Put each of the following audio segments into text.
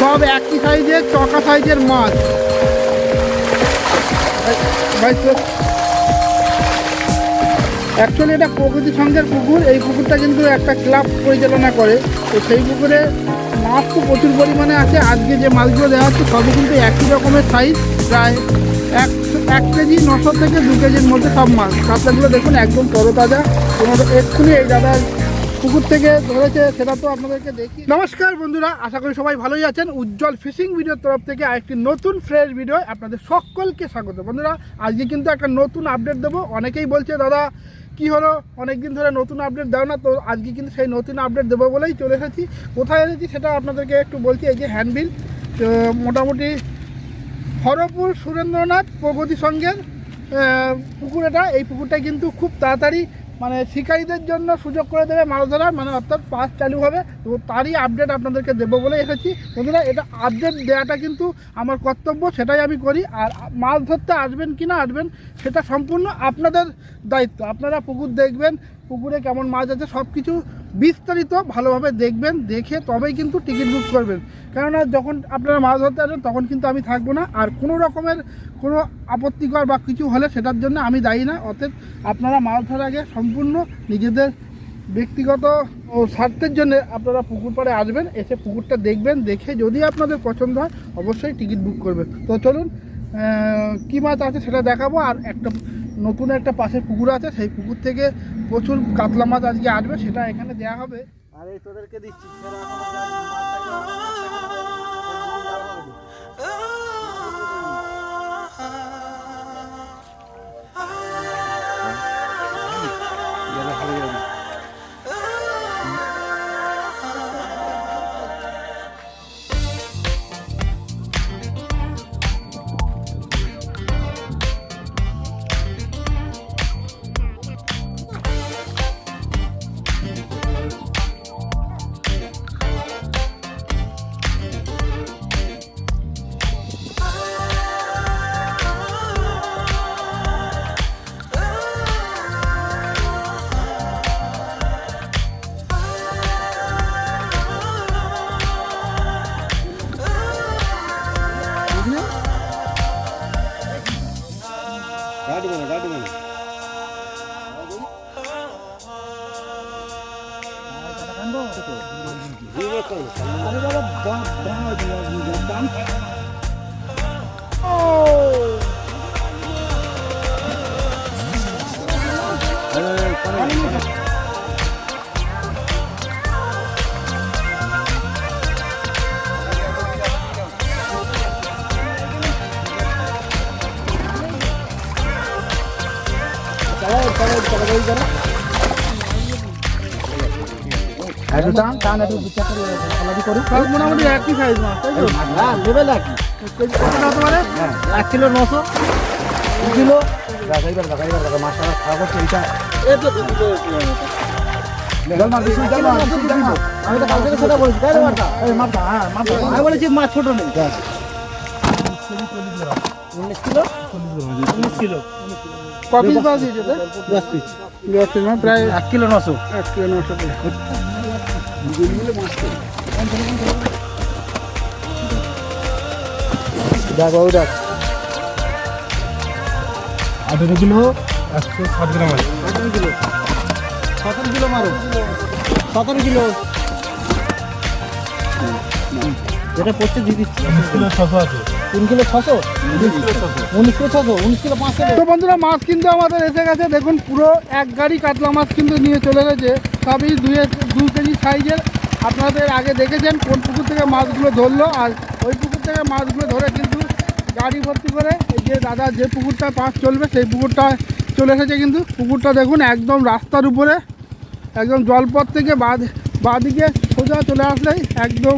সব একই সাইজের, চকা সাইজের মাছ। অ্যাকচুয়ালি এটা প্রকৃতি সঙ্গের পুকুর, এই পুকুরটা কিন্তু একটা ক্লাব পরিচালনা করে। তো সেই পুকুরে মাছ তো প্রচুর পরিমাণে আছে, আজকে যে মাছগুলো দেওয়া হচ্ছে, সবই কিন্তু একই রকমের সাইজ প্রায় এক এক কেজি, নশো থেকে দু কেজির মধ্যে সব মাছ। কাতলাগুলো দেখুন একদম তরতাজা। কোনো এক্ষুনি এই দাদার পুকুর থেকে ধরেছে, সেটা তো আপনাদেরকে দেখি নমস্কার বন্ধুরা, আশা করি সবাই ভালোই আছেন। উজ্জ্বল ফিশিং ভিডিওর তরফ থেকে আরেকটি নতুন ফ্রেশ ভিডিও আপনাদের সকলকে স্বাগত। বন্ধুরা, আজকে কিন্তু একটা নতুন আপডেট দেবো। অনেকেই বলছে, দাদা, কি হলো? অনেক দিন ধরে নতুন আপডেট দাও না। তো আজকে কিন্তু সেই নতুন আপডেট দেবো বলেই চলে এসেছি। কোথায় এসেছি সেটা আপনাদেরকে একটু বলছি, এই যে হ্যান্ডবিল তো মোটামুটি হরপুর সুরেন্দ্রনাথ প্রগতি সঙ্গের পুকুর এটা। এই পুকুরটা কিন্তু খুব তাড়াতাড়ি মানে শিকারীদের জন্য সুযোগ করে দেবে মাছ ধরার মানে অর্থাৎ পাস চালু হবে। তো তারই আপডেট আপনাদেরকে দেবো বলে এসেছি। বন্ধুরা, এটা আপডেট দেওয়াটা কিন্তু আমার কর্তব্য, সেটাই আমি করি। আর মাছ ধরতে আসবেন কি না আসবেন, সেটা সম্পূর্ণ আপনাদের দায়িত্ব। আপনারা পুকুর দেখবেন, পুকুরে কেমন মাছ আছে সব কিছু বিস্তারিত ভালোভাবে দেখবেন, দেখে তবেই কিন্তু টিকিট বুক করবেন। কেননা যখন আপনারা মাছ ধরতে আসবেন, তখন কিন্তু আমি থাকব না। আর কোনো রকমের কোনো আপত্তিকর বা কিছু হলে সেটার জন্য আমি দায়ী না। অতএব আপনারা মাছ ধরার আগে সম্পূর্ণ নিজেদের ব্যক্তিগত ও স্বার্থের জন্য আপনারা পুকুর পাড়ে আসবেন, এসে পুকুরটা দেখবেন, দেখে যদি আপনাদের পছন্দ হয়, অবশ্যই টিকিট বুক করবেন। তো চলুন কী মাছ আছে সেটা দেখাবো। আর একটা নতুন একটা পাশের পুকুর আছে, সেই পুকুর থেকে প্রচুর কাতলা মাছ আজকে আসবে, সেটা এখানে দেওয়া হবে। আর তোদেরকে দিচ্ছি। সব মোটামুটি একই সাইজ মাছ তাই তো? কেজি কতটা হতে পারে এক কিলো নশো। দু কিলো? দেখ এইবার দেখ মাছটা খাওয়া করছে এইটা। জল মাছ আমি তো কালকে সেটা বলেছি তাই রে মাছটা? হ্যাঁ মাছটা আমি বলেছি। মাছ ছোট নেই। উনিশ কিলো? উনিশ কিলো। ক পিস দিয়েছে দশ পিস দশ পিস প্রায় এক কিলো নশো। এক কিলো নশো। দেখ বাবু দেখ। আঠেরো কিলো একশো ষাট গ্রাম আছে। সতেরো কিলো। সতেরো কিলো মারো। সতেরো কিলো। যেটা পড়ছে দিয়ে দিচ্ছি। ছশো আছে। তিন কিলো ছশো? উনিশ কিলো ছশো উনিশ কিলো পাঁচশো তো বন্ধুরা মাছ কিন্তু আমাদের এসে গেছে। দেখুন পুরো এক গাড়ি কাতলা মাছ কিন্তু নিয়ে চলে গেছে। সবই দুই দু কেজি সাইজের। আপনাদের আগে দেখেছেন কোন পুকুর থেকে মাছগুলো ধরলো। আর ওই পুকুর থেকে মাছগুলো ধরে কিন্তু গাড়ি ভর্তি করে এই যে দাদা যে পুকুরটা পাশ চলবে সেই পুকুরটা চলে এসেছে কিন্তু। পুকুরটা দেখুন একদম রাস্তার উপরে। একদম জলপথ থেকে বাদ বাদিকে সোজা চলে আসলেই একদম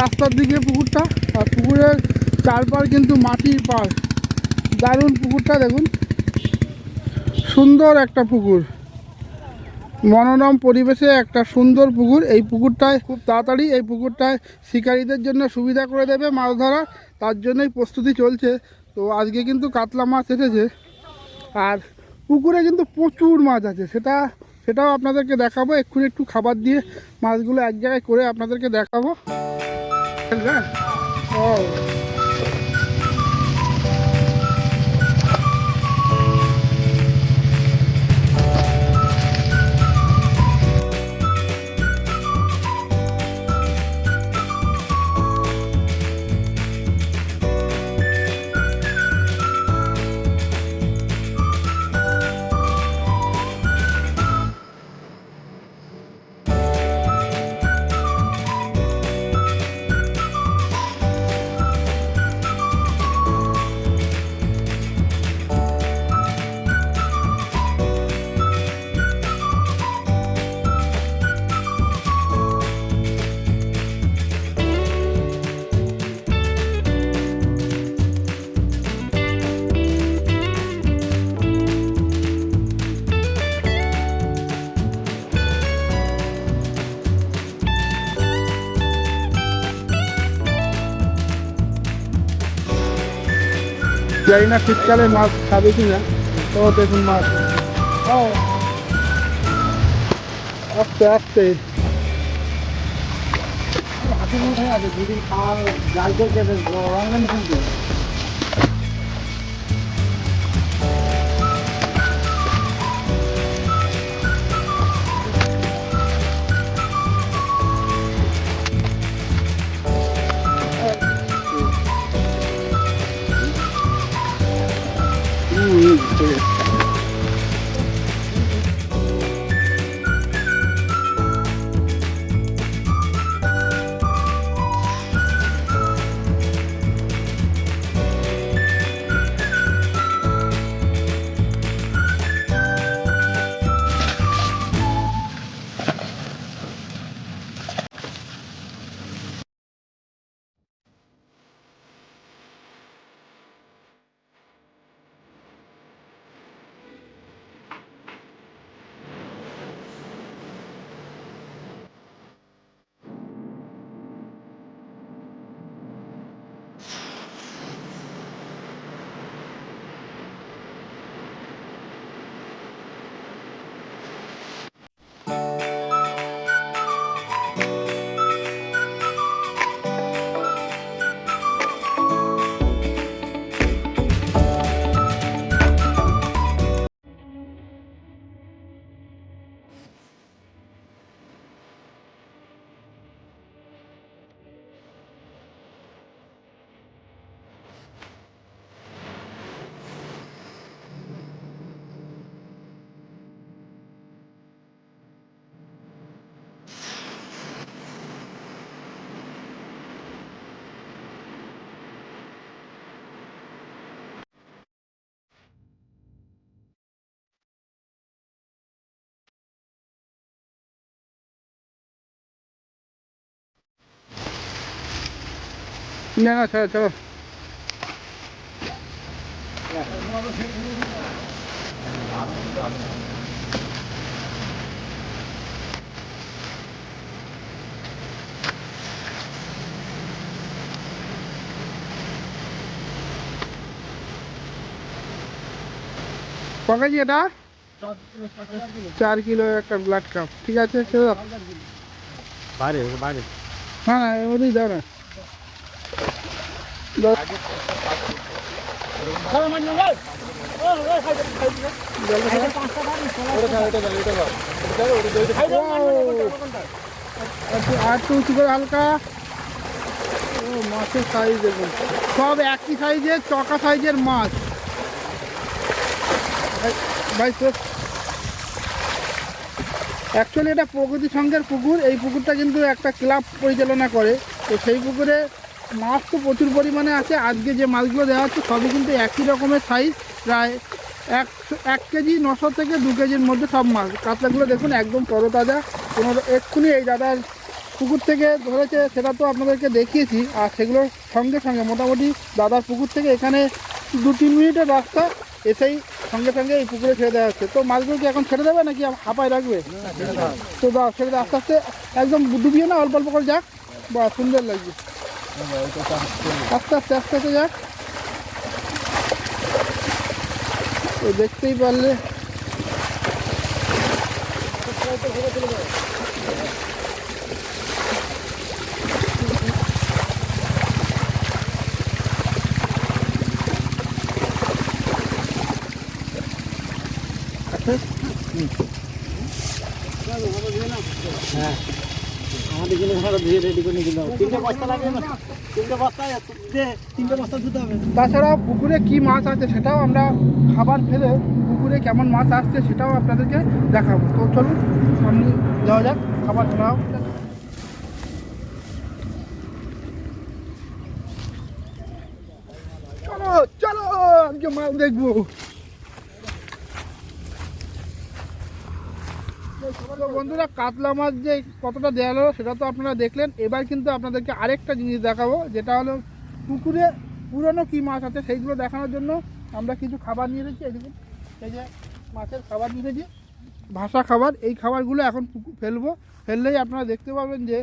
রাস্তার দিকে পুকুরটা। আর পুকুরের চারপার কিন্তু মাটির পাড়। দারুণ পুকুরটা দেখুন। সুন্দর একটা পুকুর। মনোরম পরিবেশে একটা সুন্দর পুকুর। এই পুকুরটায় খুব তাড়াতাড়ি এই পুকুরটায় শিকারীদের জন্য সুবিধা করে দেবে মাছ ধরা। তার জন্যই প্রস্তুতি চলছে। তো আজকে কিন্তু কাতলা মাছ এসেছে। আর পুকুরে কিন্তু প্রচুর মাছ আছে। সেটা, সেটাও আপনাদেরকে দেখাবো। এক্ষুনি একটু খাবার দিয়ে মাছগুলো এক জায়গায় করে আপনাদেরকে দেখাবো। ও। জানি না শীতকালে মাছ খাবে কি না তো দেখুন মাছ। আস্তে আস্তে। যদি খাওয়ার জাল করতে না না চলো চলো ক কেজি এটা চার কিলো একটা ব্লাড কাপ ঠিক আছে চলো বাইরে বাইরে হ্যাঁ না এর মধ্যেই দাও না দাও। একটু আর করে হালকা। ও, মাছের সাইজ দেখুন। সব একই সাইজের চকা সাইজের মাছ। ভাই- তো অ্যাকচুয়ালি এটা প্রগতি সংঘের পুকুর। এই পুকুরটা কিন্তু একটা ক্লাব পরিচালনা করে। তো সেই পুকুরে মাছ তো প্রচুর পরিমাণে আছে। আজকে যে মাছগুলো দেওয়া হচ্ছে, সবই কিন্তু একই রকমের সাইজ প্রায় একশো, এক কেজি নশো থেকে দু কেজির মধ্যে সব মাছ। কাতলাগুলো দেখুন একদম তরতাজা। কোনো এক্ষুনি এই দাদার পুকুর থেকে ধরেছে, সেটা তো আপনাদেরকে দেখিয়েছি। আর সেগুলো সঙ্গে সঙ্গে, মোটামুটি দাদার পুকুর থেকে এখানে দু তিন মিনিটের রাস্তা, এসেই সঙ্গে সঙ্গে এই পুকুরে ছেড়ে দেওয়া হচ্ছে। তো মাছগুলো কি এখন ছেড়ে দেবে নাকি হাঁপায় রাখবে? তো দাও, ছেড়ে দাও, আস্তে আস্তে একদম ডুবিয়ে না, অল্প অল্প করে যাক। বা সুন্দর লাগবে আস্তে আস্তে আস্তে আস্তে যাক। তো দেখতেই পারলে। হ্যাঁ। রেডি করে তিনটে বস্তা তিনটে তিনটে তাছাড়া পুকুরে কি মাছ আছে সেটাও আমরা খাবার ফেলে পুকুরে কেমন মাছ আসছে সেটাও আপনাদেরকে দেখাবো। তো চলুন, সামনে যাওয়া যাক, খাবার ফেলা চলো চলো, আজকে মাছ দেখব তো বন্ধুরা, কাতলা মাছ যে কতটা দেওয়া হলো সেটা তো আপনারা দেখলেন। এবার কিন্তু আপনাদেরকে আরেকটা জিনিস দেখাবো, যেটা হলো পুকুরে পুরনো কি মাছ আছে সেইগুলো দেখানোর জন্য আমরা কিছু খাবার নিয়ে এসেছি। এদিকে এই যে মাছের খাবার নিয়ে এসেছি, ভাষা খাবার। এই খাবারগুলো এখন ফেলব। ফেললেই আপনারা দেখতে পাবেন যে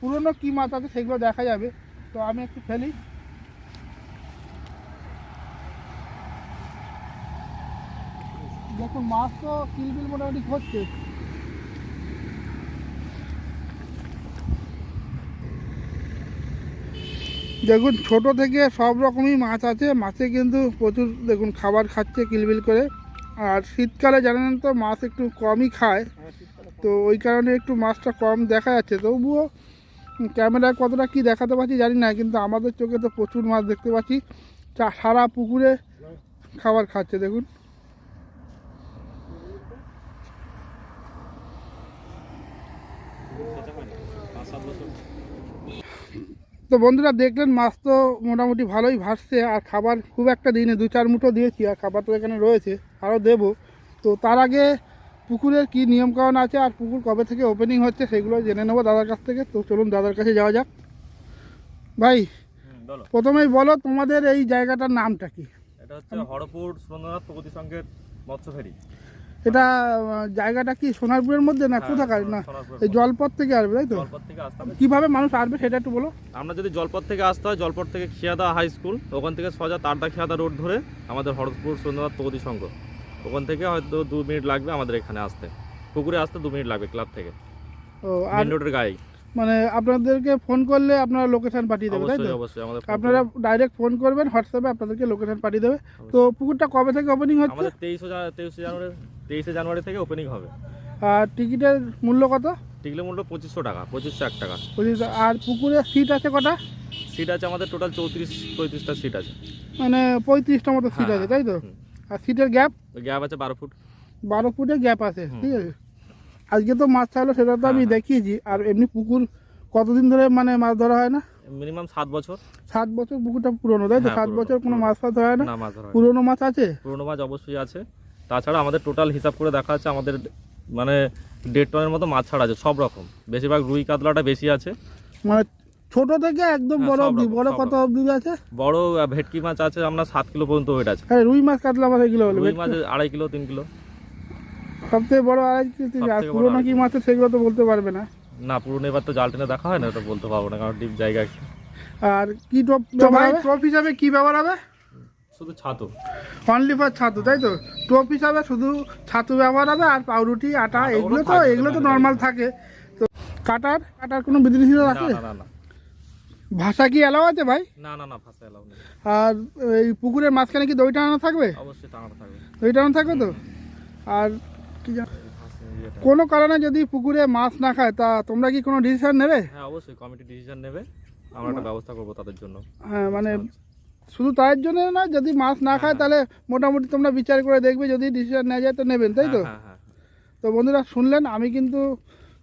পুরনো কি মাছ আছে সেগুলো দেখা যাবে। তো আমি একটু ফেলি। দেখুন, মাছ তো কিলবিল মোটামুটি হচ্ছে দেখুন, ছোট থেকে সব রকমই মাছ আছে। মাছে কিন্তু প্রচুর, দেখুন, খাবার খাচ্ছে কিলবিল করে। আর শীতকালে জানেন তো, মাছ একটু কমই খায়। তো ওই কারণে একটু মাছটা কম দেখা যাচ্ছে। তবুও ক্যামেরায় কতটা কি দেখাতে পারছি জানি না, কিন্তু আমাদের চোখে তো প্রচুর মাছ দেখতে পাচ্ছি। সারা পুকুরে খাবার খাচ্ছে, দেখুন। তো বন্ধুরা দেখলেন মাছ তো মোটামুটি ভালোই ভাসছে আর খাবার খুব একটা দিনে দু চার মুঠো দিয়েছি আর খাবার তো এখানে রয়েছে আরও দেবো। তো তার আগে পুকুরের কী নিয়মকানুন আছে আর পুকুর কবে থেকে ওপেনিং হচ্ছে সেগুলো জেনে নেব দাদার কাছ থেকে। তো চলুন দাদার কাছে যাওয়া যাক। ভাই প্রথমেই বলো তোমাদের এই জায়গাটার নামটা কি? এটা হচ্ছে হরপুর সুরেন্দ্রনাথ প্রগতি সংঘের এটা জায়গাটা কি সোনারপুরের মধ্যে না হ্যাঁ, কোথাকার? না এই জলপথ থেকে আসবে তাই তো? কীভাবে মানুষ আসবে সেটা একটু বলো। আমরা যদি জলপথ থেকে আসতে হয় জলপথ থেকে খিয়াদা হাই স্কুল ওখান থেকে সোজা তারদা খিয়াদা রোড ধরে আমাদের হরপুর সুরেন্দ্রনাথ প্রগতি সংঘ। ওখান থেকে হয়তো দু মিনিট লাগবে আমাদের এখানে আসতে। পুকুরে আসতে দু মিনিট লাগবে ক্লাব থেকে। ও আর রোডের গায়ে। মানে আপনাদেরকে ফোন করলে আপনারা লোকেশন পাঠিয়ে দেবে তাই অবশ্যই তো আপনারা ডাইরেক্ট ফোন করবেন হোয়াটসঅ্যাপে আপনাদেরকে লোকেশন পাঠিয়ে দেবে। তো পুকুরটা কবে থেকে ওপেনিং হচ্ছে? তেইশে জানুয়ারি তেইশে জানুয়ারি থেকে ওপেনিং হবে। আর টিকিটের মূল্য কত? টিকিটের মূল্য পঁচিশশো টাকা পঁচিশশো এক টাকা। পঁচিশ আর পুকুরে সিট আছে কটা? সিট আছে আমাদের টোটাল চৌত্রিশ পঁয়ত্রিশটা সিট আছে। মানে পঁয়ত্রিশটা মতো সিট হ্যাঁ, আছে তাই তো? আর সিটের গ্যাপ গ্যাপ আছে বারো ফুট। বারো ফুটের গ্যাপ আছে ঠিক আছে? আজকে তো মাছ ছাড়লো সেটা তো আমি হ্যাঁ, হ্যাঁ। দেখিয়েছি। আর এমনি পুকুর কতদিন ধরে মানে মাছ ধরা হয় না? মিনিমাম সাত বছর। সাত বছর পুকুরটা পুরনো তাই তো? হ্যাঁ, সাত বছর কোনো মাছ ফাছ হয় হয় না। পুরনো মাছ আছে? পুরোনো মাছ অবশ্যই আছে। তাছাড়া আমাদের টোটাল হিসাব করে দেখা যাচ্ছে আমাদের মানে দেড় টনের মতো মাছ ছাড়া আছে সব রকম। বেশিরভাগ রুই কাতলাটা বেশি আছে। মানে ছোট থেকে একদম হ্যাঁ, বড় অবধি। বড় কত অবধি আছে? বড় ভেটকি মাছ আছে আমরা সাত কিলো পর্যন্ত ওয়েট আছে। হ্যাঁ রুই মাছ কাতলা মাছ এগুলো হলো রুই মাছ আড়াই কিলো তিন কিলো। সব থেকে বড় আড়াই সবথেকে বড় পুরোনো কি মাছ আছে সেগুলো তো বলতে পারবে না। না পুরনো এবার তো জাল টেনে দেখা হয় না ওটা বলতে পারব না কারণ ডিপ জায়গা আর কি টপ হিসাবে কি ব্যবহার হবে? শুধু ছাতু। অনলি ফর ছাতু তাই তো? টোপ হিসাবে শুধু ছাতু ব্যবহার হবে আর পাউরুটি আটা এগুলো তো এগুলো তো নর্মাল থাকে। তো কাটার কাটার কোনো বিধিনিষেধ আছে? না না ভাষা কি এলাও আছে ভাই? না না না ফাঁসা এলাও নেই। আর এই পুকুরের মাঝখানে কি দই টানানো থাকবে? অবশ্যই টাঙানো থাকবে। দই টানানো থাকবে তো? আর কি জান- কোনো কারণে যদি পুকুরে মাছ না খায় তা তোমরা কি কোনো ডিসিশন নেবে? হ্যাঁ অবশ্যই কমিটি ডিসিশন নেবে। আমরা একটা ব্যবস্থা করব তাদের জন্য। হ্যাঁ মানে শুধু তার জন্য না যদি মাছ না খায় তাহলে মোটামুটি তোমরা বিচার করে দেখবে যদি ডিসিশন নেওয়া যায় তো নেবেন তাই তো? হ্যাঁ হ্যাঁ তো বন্ধুরা শুনলেন? আমি কিন্তু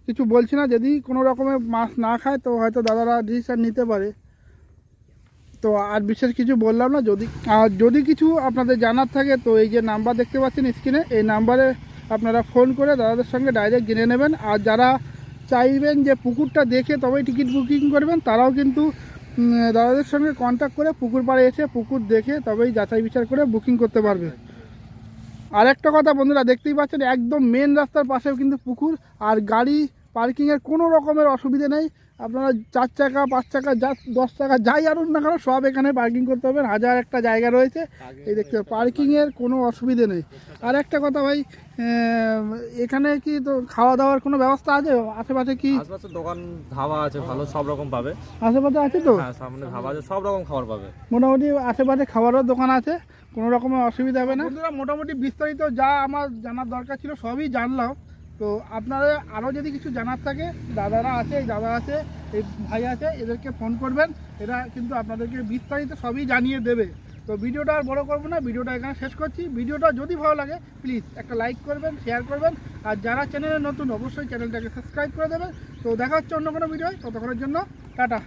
কিছু বলছি না যদি কোনো রকমের মাছ না খায় তো হয়তো দাদারা ডিসিশন নিতে পারে। তো আর বিশেষ কিছু বললাম না যদি আর যদি কিছু আপনাদের জানার থাকে তো এই যে নাম্বার দেখতে পাচ্ছেন স্ক্রিনে এই নাম্বারে আপনারা ফোন করে দাদাদের সঙ্গে ডাইরেক্ট জেনে নেবেন। আর যারা চাইবেন যে পুকুরটা দেখে তবেই টিকিট বুকিং করবেন তারাও কিন্তু দাদাদের সঙ্গে কন্ট্যাক্ট করে পুকুর পাড়ে এসে পুকুর দেখে তবেই যাচাই বিচার করে বুকিং করতে পারবে। আর একটা কথা বন্ধুরা, দেখতেই পাচ্ছেন, একদম মেন রাস্তার পাশেও কিন্তু পুকুর আর গাড়ি পার্কিংয়ের কোনো রকমের অসুবিধে নেই। আপনারা চার চাকা পাঁচ চাকা যা দশ চাকা যাই আনুন না কেন সব এখানে পার্কিং করতে পারবেন। হাজার একটা জায়গা রয়েছে। এই দেখতে পার্কিংয়ের কোনো অসুবিধে নেই। আর একটা কথা ভাই এখানে কি তো খাওয়া দাওয়ার কোনো ব্যবস্থা আছে? আশেপাশে কি? আশপাশে দোকান ধাবা আছে ভালো সব রকম পাবে। আশেপাশে আছে তো? হ্যাঁ সামনে ধাবা আছে সব রকম খাবার পাবে। মোটামুটি আশেপাশে খাবারও দোকান আছে কোনো রকমের অসুবিধা হবে না। মোটামুটি বিস্তারিত যা আমার জানার দরকার ছিল সবই জানলাম। তো আপনারা আরও যদি কিছু জানার থাকে, দাদারা আছে, এই দাদা আছে, এই ভাই আছে, এদেরকে ফোন করবেন, এরা কিন্তু আপনাদেরকে বিস্তারিত সবই জানিয়ে দেবে। তো ভিডিওটা আর বড় করব না, ভিডিওটা এখানে শেষ করছি। ভিডিওটা যদি ভালো লাগে প্লিজ একটা লাইক করবেন শেয়ার করবেন। আর যারা চ্যানেলে নতুন, অবশ্যই চ্যানেলটাকে সাবস্ক্রাইব করে দেবেন। তো দেখা হচ্ছে অন্য কোনো ভিডিও ততক্ষণের জন্য, টাটা।